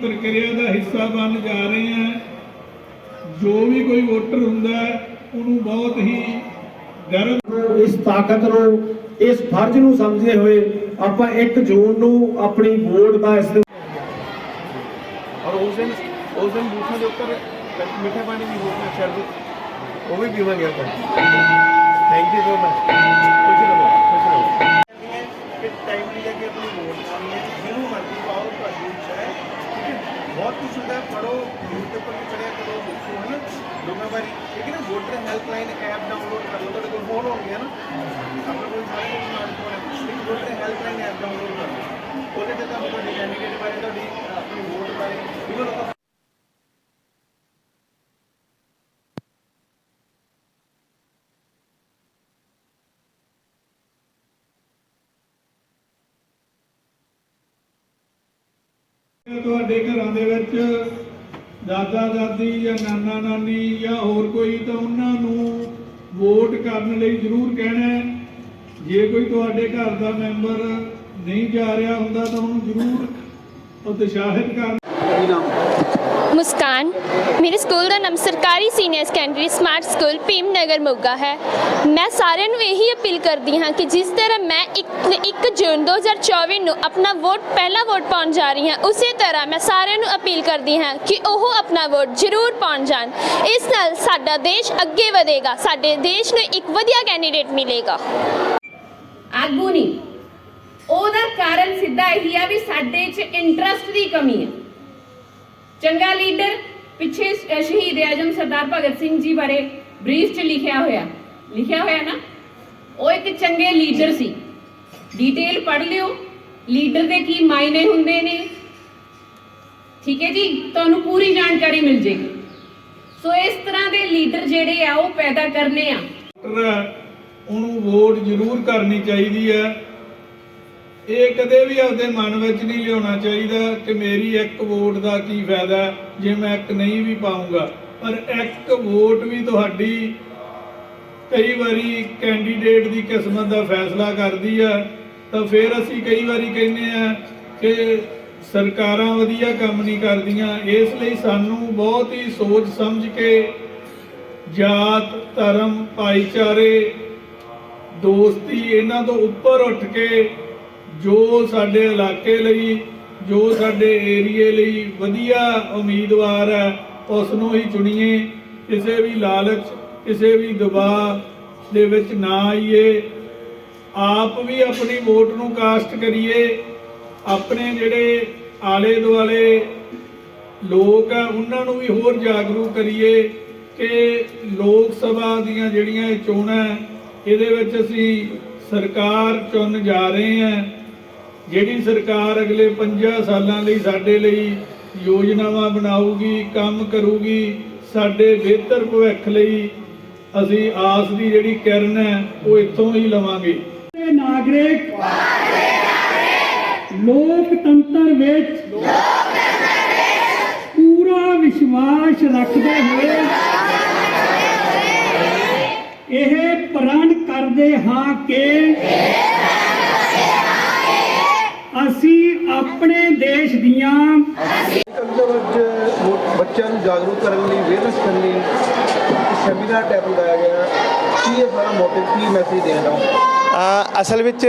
ਪ੍ਰਕਿਰਿਆ ਦਾ ਹਿੱਸਾ ਬਣ ਜਾ ਰਹੇ ਹਾਂ ਜੋ ਵੀ ਕੋਈ ਵੋਟਰ ਹੁੰਦਾ ਹੈ, ਉਹਨੂੰ ਬਹੁਤ ਹੀ ਗਰਵ ਨੂੰ, ਇਸ ਤਾਕਤ ਨੂੰ ਇਸ ਫਰਜ਼ ਨੂੰ ਸਮਝਦੇ ਹੋਏ ਆਪਾਂ 1 ਜੂਨ ਨੂੰ ਆਪਣੀ ਵੋਟ ਦਾ ਇਸਤੇਮਾਲ ਔਰ ਉਸ ਦਿਨ ਉਸ ਦਿਨ ਬੂਥਾਂ ਦੇ ਉੱਪਰ ਮਿੱਠਾ ਪਾਣੀ ਵੀ ਹੋਊਗਾ ਸ਼ਰਬਤ ਉਹ ਵੀ ਪੀਵਾਂਗੇ ਆਪਾਂ। ਥੈਂਕ ਯੂ ਸੋ ਮਚ ਖੁਸ਼ ਟਾਈਮ ਲਈ ਜਾ ਕੇ ਆਪਣੀ ਵੋਟ ਪਾਉਣੀ ਹੈ ਜਿਹਨੂੰ ਮਰਜ਼ੀ ਪਾਓ ਤੁਹਾਡੀ ਇੱਛਾ ਹੈ। ਠੀਕ ਹੈ? ਬਹੁਤ ਕੁਝ ਹੁੰਦਾ ਹੈ, ਪੜ੍ਹੋ ਨਿਊਜ਼ਪੇਪਰ ਵੀ ਪੜ੍ਹਿਆ ਕਰੋ ਦੇਖੋ ਹੈ ਨਾ ਲੋਕਾਂ ਬਾਰੇ। ਨਾ? ਵੋਟਰ ਹੈਲਪਲਾਈਨ ਐਪ ਡਾਊਨਲੋਡ ਕਰ ਲਓ ਤੁਹਾਡੇ ਕੋਲ ਫੋਨ ਹੋਣਗੇ ਹੈ ਨਾ। ਆਪਣੇ ਕੋਲ ਸਾਰੇ ਸਮਾਰਟਫੋਨ ਹੈ ਵੋਟਰ ਹੈਲਪਲਾਈਨ ਐਪ ਡਾਊਨਲੋਡ ਕਰ ਲਓ। ਉਹਦੇ ਤੇ ਤੁਹਾਨੂੰ ਤੁਹਾਡੇ ਕੈਂਡੀਡੇਟ ਬਾਰੇ ਤੁਹਾਡੀ ਅਹ, ਆਪਣੀ ਵੋਟ ਬਾਰੇ ਇਵਨ ਆਪਾਂ ਤੁਹਾਡੇ ਘਰਾਂ ਦੇ ਵਿੱਚ ਦਾਦਾ, ਦਾਦੀ ਜਾਂ ਨਾਨਾ, ਨਾਨੀ ਜਾਂ ਹੋਰ ਕੋਈ, ਤਾਂ ਉਹਨਾਂ ਨੂੰ ਵੋਟ ਕਰਨ ਲਈ ਜ਼ਰੂਰ ਕਹਿਣਾ ਜੇ ਕੋਈ ਤੁਹਾਡੇ ਘਰ ਦਾ ਮੈਂਬਰ ਨਹੀਂ ਜਾ ਰਿਹਾ ਹੁੰਦਾ, ਤਾਂ ਉਹਨੂੰ ਜ਼ਰੂਰ ਉਤਸ਼ਾਹਿਤ ਕਰਨਾ ਮੁਸਕਾਨ ਮੇਰੇ ਸਕੂਲ ਦਾ ਨਾਮ ਸਰਕਾਰੀ senior secondary smart school Bhim Nagar Moga ਹੈ। ਮੈਂ ਸਾਰਿਆਂ ਨੂੰ ਇਹੀ ਅਪੀਲ ਕਰਦੀ ਹਾਂ ਕਿ ਜਿਸ ਤਰ੍ਹਾਂ ਮੈਂ 1 ਜੂਨ 2024 ਨੂੰ ਆਪਣਾ ਵੋਟ ਪਹਿਲਾ ਵੋਟ ਪਾਉਣ ਜਾ ਰਹੀ ਹਾਂ ਉਸੇ ਤਰ੍ਹਾਂ ਮੈਂ ਸਾਰਿਆਂ ਨੂੰ ਅਪੀਲ ਕਰਦੀ ਹਾਂ ਕਿ ਉਹ ਆਪਣਾ ਵੋਟ ਜ਼ਰੂਰ ਪਾਉਣ ਜਾਣ। ਇਸ ਨਾਲ ਸਾਡਾ ਦੇਸ਼ ਅੱਗੇ ਵਧੇਗਾ ਸਾਡੇ ਦੇਸ਼ ਨੂੰ ਇੱਕ ਵਧੀਆ ਕੈਂਡੀਡੇਟ ਮਿਲੇਗਾ। ਆਗੂ ਨਹੀਂ। ਉਹਦਾ ਕਾਰਨ ਸਿੱਧਾ ਇਹੀ ਆ ਵੀ ਸਾਡੇ 'ਚ ਇੰਟਰਸਟ ਦੀ ਕਮੀ ਹੈ। ਚੰਗਾ ਲੀਡਰ, ਪਿੱਛੇ ਸ਼ਹੀਦ ਆਜਮ ਸਰਦਾਰ ਭਗਤ ਸਿੰਘ ਜੀ ਬਾਰੇ ਬਰੀਫ 'ਚ ਲਿਖਿਆ ਹੋਇਆ। ਲਿਖਿਆ ਹੋਇਆ ਨਾ? ਉਹ ਇੱਕ ਚੰਗੇ ਲੀਡਰ ਸੀ। ਡਿਟੇਲ ਪੜ੍ਹ ਲਿਓ। ਲੀਡਰ ਦੇ ਕੀ ਮਾਇਨੇ ਹੁੰਦੇ ਨੇ? ਠੀਕ ਹੈ ਜੀ? ਤੁਹਾਨੂੰ ਪੂਰੀ ਜਾਣਕਾਰੀ ਮਿਲ ਜੇਗੀ। ਸੋ ਇਸ ਤਰ੍ਹਾਂ ਦੇ ਲੀਡਰ ਜਿਹੜੇ ਆ, ਉਹ ਪੈਦਾ ਕਰਨੇ ਆ। ਉਹਨੂੰ ਵੋਟ ਜ਼ਰੂਰ ਕਰਨੀ ਚਾਹੀਦੀ ਹੈ। ਇਹ ਕਦੇ ਵੀ ਆਪਦੇ ਮਨ ਵਿੱਚ ਨਹੀਂ ਲਿਆਉਣਾ ਚਾਹੀਦਾ ਕਿ ਮੇਰੀ ਇੱਕ ਵੋਟ ਦਾ ਕੀ ਫਾਇਦਾ ਜੇ ਮੈਂ ਇੱਕ ਨਹੀਂ ਵੀ ਪਾਉਂਗਾ ਪਰ ਇੱਕ ਵੋਟ ਵੀ ਤੁਹਾਡੀ ਕਈ ਵਾਰੀ ਕੈਂਡੀਡੇਟ ਦੀ ਕਿਸਮਤ ਦਾ ਫੈਸਲਾ ਕਰਦੀ ਹੈ ਤਾਂ ਫਿਰ ਅਸੀਂ ਕਈ ਵਾਰੀ ਕਹਿੰਦੇ ਆ ਕਿ ਸਰਕਾਰਾਂ ਵਧੀਆ ਕੰਮ ਨਹੀਂ ਕਰਦੀਆਂ। ਇਸ ਲਈ ਸਾਨੂੰ ਬਹੁਤ ਹੀ ਸੋਚ ਸਮਝ ਕੇ ਜਾਤ, ਧਰਮ, ਭਾਈਚਾਰੇ, ਦੋਸਤੀ ਇਹਨਾਂ ਤੋਂ ਉੱਪਰ ਉੱਠ ਕੇ ਜੋ ਸਾਡੇ ਇਲਾਕੇ ਲਈ, ਜੋ ਸਾਡੇ ਏਰੀਏ ਲਈ ਵਧੀਆ ਉਮੀਦਵਾਰ ਹੈ ਉਸ ਨੂੰ ਹੀ ਚੁਣੀਏ। ਕਿਸੇ ਵੀ ਲਾਲਚ, ਕਿਸੇ ਵੀ ਦਬਾਅ ਦੇ ਵਿੱਚ ਨਾ ਆਈਏ। ਆਪ ਵੀ ਆਪਣੀ ਵੋਟ ਨੂੰ ਕਾਸਟ ਕਰੀਏ। ਆਪਣੇ ਜਿਹੜੇ ਆਲੇ ਦੁਆਲੇ ਲੋਕ ਆ, ਉਹਨਾਂ ਨੂੰ ਵੀ ਹੋਰ ਜਾਗਰੂਕ ਕਰੀਏ ਕਿ ਲੋਕ ਸਭਾ ਦੀਆਂ ਜਿਹੜੀਆਂ ਚੋਣਾਂ, ਇਹਦੇ ਵਿੱਚ ਅਸੀਂ ਸਰਕਾਰ ਚੁਣ ਜਾ ਰਹੇ ਹਾਂ। ਜਿਹੜੀ ਸਰਕਾਰ ਅਗਲੇ 50 ਸਾਲਾਂ ਲਈ ਸਾਡੇ ਲਈ ਯੋਜਨਾਵਾਂ ਬਣਾਊਗੀ, ਕੰਮ ਕਰੂਗੀ, ਸਾਡੇ ਬਿਹਤਰ ਭਵਿੱਖ ਲਈ ਅਸੀਂ ਆਸ ਦੀ ਜਿਹੜੀ ਕਿਰਨ ਹੈ, ਉਹ ਇੱਥੋਂ ਹੀ ਲਵਾਂਗੇ। ਨਾਗਰਿਕ, ਲੋਕਤੰਤਰ ਵਿੱਚ ਪੂਰਾ ਵਿਸ਼ਵਾਸ ਰੱਖਦੇ ਹੋਏ ਇਹ ਪ੍ਰਣ ਕਰਦੇ ਹਾਂ ਕਿ ਅਸੀਂ ਆਪਣੇ ਦੇਸ਼ ਦੀਆਂ ਬੱਚਿਆਂ ਨੂੰ ਜਾਗਰੂਕ ਕਰਨ ਲਈ ਅਵੇਅਰਨੈਸ ਕਰਨ ਲਈ ਸੈਮੀਨਾਰ ਟੈਪ ਲਗਾਇਆ ਗਿਆ ਕੀ ਇਹ ਸਾਰਾ ਮੋਟਿਵ ਕੀ ਮੈਸੇਜ ਦੇਣ ਦਾ ਅ, ਅਸਲ ਵਿੱਚ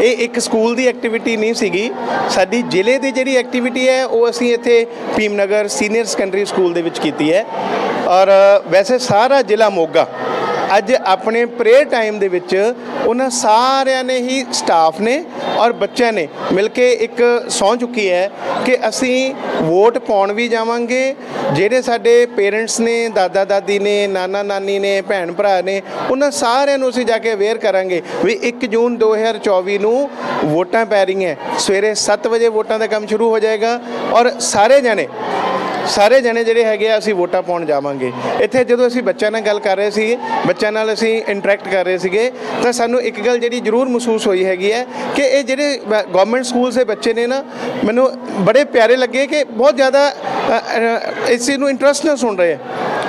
ਇਹ ਇੱਕ ਸਕੂਲ ਦੀ ਐਕਟੀਵਿਟੀ ਨਹੀਂ ਸੀਗੀ। ਸਾਡੀ ਜ਼ਿਲ੍ਹੇ ਦੀ ਜਿਹੜੀ ਐਕਟੀਵਿਟੀ ਹੈ ਉਹ ਅਸੀਂ ਇੱਥੇ ਭੀਮਨਗਰ ਸੀਨੀਅਰ ਸੈਕੰਡਰੀ ਸਕੂਲ ਦੇ ਵਿੱਚ ਕੀਤੀ ਹੈ। ਔਰ ਵੈਸੇ ਸਾਰਾ ਜ਼ਿਲ੍ਹਾ ਮੋਗਾ ਅੱਜ ਆਪਣੇ ਪ੍ਰੇਅਰ ਟਾਈਮ ਦੇ ਵਿੱਚ ਉਹਨਾਂ ਸਾਰਿਆਂ ਨੇ ਹੀ ਸਟਾਫ ਨੇ ਔਰ ਬੱਚਿਆਂ ਨੇ ਮਿਲ ਕੇ ਇੱਕ ਸਹੁੰ ਚੁੱਕੀ ਹੈ ਕਿ ਅਸੀਂ ਵੋਟ ਪਾਉਣ ਵੀ ਜਾਵਾਂਗੇ। ਜਿਹੜੇ ਸਾਡੇ ਪੇਰੈਂਟਸ ਨੇ, ਦਾਦਾ ਦਾਦੀ ਨੇ, ਨਾਨਾ ਨਾਨੀ ਨੇ, ਭੈਣ ਭਰਾ ਨੇ, ਉਹਨਾਂ ਸਾਰਿਆਂ ਨੂੰ ਅਸੀਂ ਜਾ ਕੇ ਅਵੇਅਰ ਕਰਾਂਗੇ ਵੀ 1 ਜੂਨ 2024 ਨੂੰ ਵੋਟਾਂ ਪੈ ਰਹੀਆਂ। ਸਵੇਰੇ 7 ਵਜੇ ਵੋਟਾਂ ਦਾ ਕੰਮ ਸ਼ੁਰੂ ਹੋ ਜਾਏਗਾ ਔਰ ਸਾਰੇ ਜਣੇ ਸਾਰੇ ਜਣੇ ਜਿਹੜੇ ਹੈਗੇ ਆ, ਅਸੀਂ ਵੋਟਾਂ ਪਾਉਣ ਜਾਵਾਂਗੇ। ਇੱਥੇ ਜਦੋਂ ਅਸੀਂ ਬੱਚਿਆਂ ਨਾਲ ਗੱਲ ਕਰ ਰਹੇ ਸੀ ਬੱਚਿਆਂ ਨਾਲ ਅਸੀਂ ਇੰਟਰੈਕਟ ਕਰ ਰਹੇ ਸੀਗੇ, ਤਾਂ ਸਾਨੂੰ ਇੱਕ ਗੱਲ ਜਿਹੜੀ ਜ਼ਰੂਰ ਮਹਿਸੂਸ ਹੋਈ ਹੈਗੀ ਹੈ ਕਿ ਇਹ ਜਿਹੜੇ ਗਵਰਨਮੈਂਟ ਸਕੂਲਸ ਦੇ ਬੱਚੇ ਨੇ ਨਾ, ਮੈਨੂੰ ਬੜੇ ਪਿਆਰੇ ਲੱਗੇ ਕਿ ਬਹੁਤ ਜ਼ਿਆਦਾ ਇਸ ਚੀਜ਼ ਨੂੰ ਇੰਟਰਸਟ ਨਾਲ ਸੁਣ ਰਹੇ ਆ।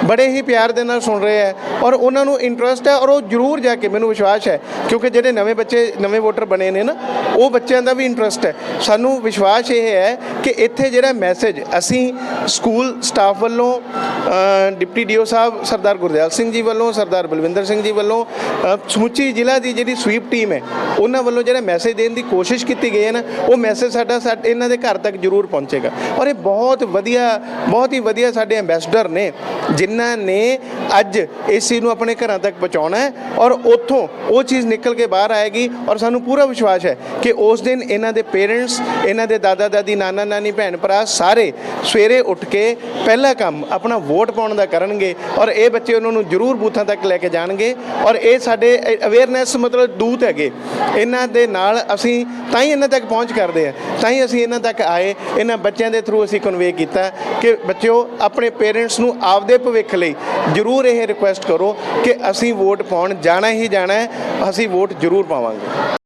ਬੜੇ ਹੀ ਪਿਆਰ ਦੇ ਨਾਲ ਸੁਣ ਰਹੇ ਹੈ ਔਰ ਉਹਨਾਂ ਨੂੰ ਇੰਟਰਸਟ ਹੈ ਔਰ ਉਹ ਜ਼ਰੂਰ ਜਾ ਕੇ, ਮੈਨੂੰ ਵਿਸ਼ਵਾਸ ਹੈ, ਕਿਉਂਕਿ ਜਿਹੜੇ ਨਵੇਂ ਬੱਚੇ, ਨਵੇਂ ਵੋਟਰ ਬਣੇ ਨੇ ਨਾ, ਉਹ ਬੱਚਿਆਂ ਦਾ ਵੀ ਇੰਟਰਸਟ ਹੈ। ਸਾਨੂੰ ਵਿਸ਼ਵਾਸ ਇਹ ਹੈ ਕਿ ਇੱਥੇ ਜਿਹੜਾ ਮੈਸੇਜ ਅਸੀਂ ਸਕੂਲ ਸਟਾਫ ਵੱਲੋਂ ਡਿਪਟੀ ਡੀਓ ਸਾਹਿਬ ਸਰਦਾਰ ਗੁਰਦਿਆਲ ਸਿੰਘ ਜੀ ਵੱਲੋਂ, ਸਰਦਾਰ ਬਲਵਿੰਦਰ ਸਿੰਘ ਜੀ ਵੱਲੋਂ ਸਮੁੱਚੀ ਜ਼ਿਲ੍ਹਾ ਦੀ ਜਿਹੜੀ ਸਵੀਪ ਟੀਮ ਹੈ, ਉਹਨਾਂ ਵੱਲੋਂ ਜਿਹੜਾ ਮੈਸੇਜ ਦੇਣ ਦੀ ਕੋਸ਼ਿਸ਼ ਕੀਤੀ ਗਈ ਹੈ ਨਾ, ਉਹ ਮੈਸੇਜ ਸਾਡਾ ਸਾ- ਇਹਨਾਂ ਦੇ ਘਰ ਤੱਕ ਜ਼ਰੂਰ ਪਹੁੰਚੇਗਾ। ਔਰ ਇਹ ਬਹੁਤ ਵਧੀਆ, ਬਹੁਤ ਹੀ ਵਧੀਆ ਸਾਡੇ ਐਂਬੈਸਡਰ ਨੇ, ਜਿਨ੍ਹਾਂ ਨੇ ਅੱਜ ਇਸ ਚੀਜ਼ ਨੂੰ ਆਪਣੇ ਘਰਾਂ ਤੱਕ ਪਹੁੰਚਾਉਣਾ ਹੈ, ਔਰ ਉੱਥੋਂ ਉਹ ਚੀਜ਼ ਨਿਕਲ ਕੇ ਬਾਹਰ ਆਏਗੀ, ਔਰ ਸਾਨੂੰ ਪੂਰਾ ਵਿਸ਼ਵਾਸ ਹੈ ਕਿ ਉਸ ਦਿਨ ਇਹਨਾਂ ਦੇ ਪੇਰੈਂਟਸ ਇਹਨਾਂ ਦੇ ਦਾਦਾ ਦਾਦੀ ਨਾਨਾ ਨਾਨੀ ਭੈਣ ਭਰਾ ਸਾਰੇ ਸਵੇਰੇ ਉੱਠ ਕੇ ਪਹਿਲਾ ਕੰਮ ਆਪਣਾ ਵੋਟ ਪਾਉਣ ਦਾ ਕਰਨਗੇ ਔਰ ਇਹ ਬੱਚੇ ਉਹਨਾਂ ਨੂੰ ਜ਼ਰੂਰ ਬੂਥਾਂ ਤੱਕ ਲੈ ਕੇ ਜਾਣਗੇ ਔਰ ਇਹ ਸਾਡੇ ਅਵੇਅਰਨੈਸ ਮਤਲਬ ਦੂਤ ਹੈਗੇ। ਇਹਨਾਂ ਦੇ ਨਾਲ ਅਸੀਂ ਤਾਂ ਹੀ ਇਹਨਾਂ ਤੱਕ ਪਹੁੰਚ ਕਰਦੇ ਆ ਤਾਂ ਹੀ ਅਸੀਂ ਇਹਨਾਂ ਤੱਕ ਆਏ, ਇਹਨਾਂ ਬੱਚਿਆਂ ਦੇ ਥਰੂ ਅਸੀਂ ਕਨਵੇ ਕੀਤਾ ਕਿ ਬੱਚਿਓ, ਆਪਣੇ ਪੇਰੈਂਟਸ ਨੂੰ ਆਪਦੇ ਭਵਿੱਖ ਲਈ ਜ਼ਰੂਰ ਇਹ ਰਿਕੁਐਸਟ ਕਰੋ ਕਿ ਅਸੀਂ ਵੋਟ ਪਾਉਣ ਜਾਣਾ ਹੀ ਜਾਣਾ ਹੈ, ਅਸੀਂ ਵੋਟ ਜ਼ਰੂਰ ਪਾਵਾਂਗੇ।